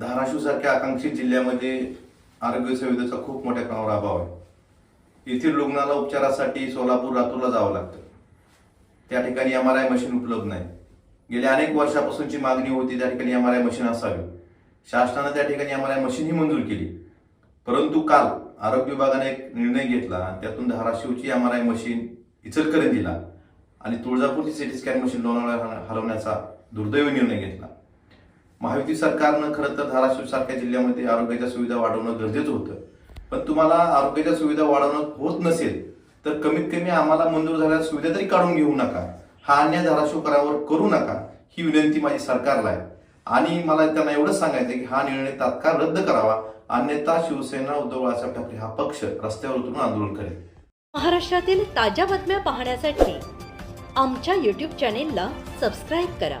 धाराशिवसारख्या आकांक्षित जिल्ह्यामध्ये आरोग्य सुविधेचा खूप मोठ्या प्रमाणावर अभाव आहे. येथील रुग्णाला उपचारासाठी सोलापूर लातूरला जावं लागतं. त्या ठिकाणी एम आर आय मशीन उपलब्ध नाही. गेल्या अनेक वर्षापासूनची मागणी होती त्या ठिकाणी एम आर आय मशीन असावी. शासनानं त्या ठिकाणी एम आर आय मशीन ही मंजूर केली. परंतु काल आरोग्य विभागाने एक निर्णय घेतला त्यातून धाराशिवची एम आर आय मशीन इचलकरंजीला आणि तुळजापूरची सिटी स्कॅन मशीन लोणावळ्या हलवण्याचा दुर्दैवी निर्णय घेतला. महायुती सरकारनं खरं तर धाराशिव सारख्या जिल्ह्यामध्ये आरोग्याच्या सुविधा वाढवणं गरजेचं होतं. पण तुम्हाला आरोग्याच्या सुविधा वाढवणं होत नसेल तर कमीत कमी आम्हाला मंजूर झालेल्या सुविधा तरी काढून घेऊ नका. हा अन्याय धाराशिवकरांवर करू नका ही विनंती माझी सरकारला आहे. आणि मला त्यांना एवढंच सांगायचं की हा निर्णय तात्काळ रद्द करावा. अन्यथा शिवसेना उद्धव बाळासाहेब ठाकरे हा पक्ष रस्त्यावर उतरून आंदोलन करेल. महाराष्ट्रातील ताज्या बातम्या पाहण्यासाठी आमच्या यूट्यूब चॅनेलला सबस्क्राईब करा.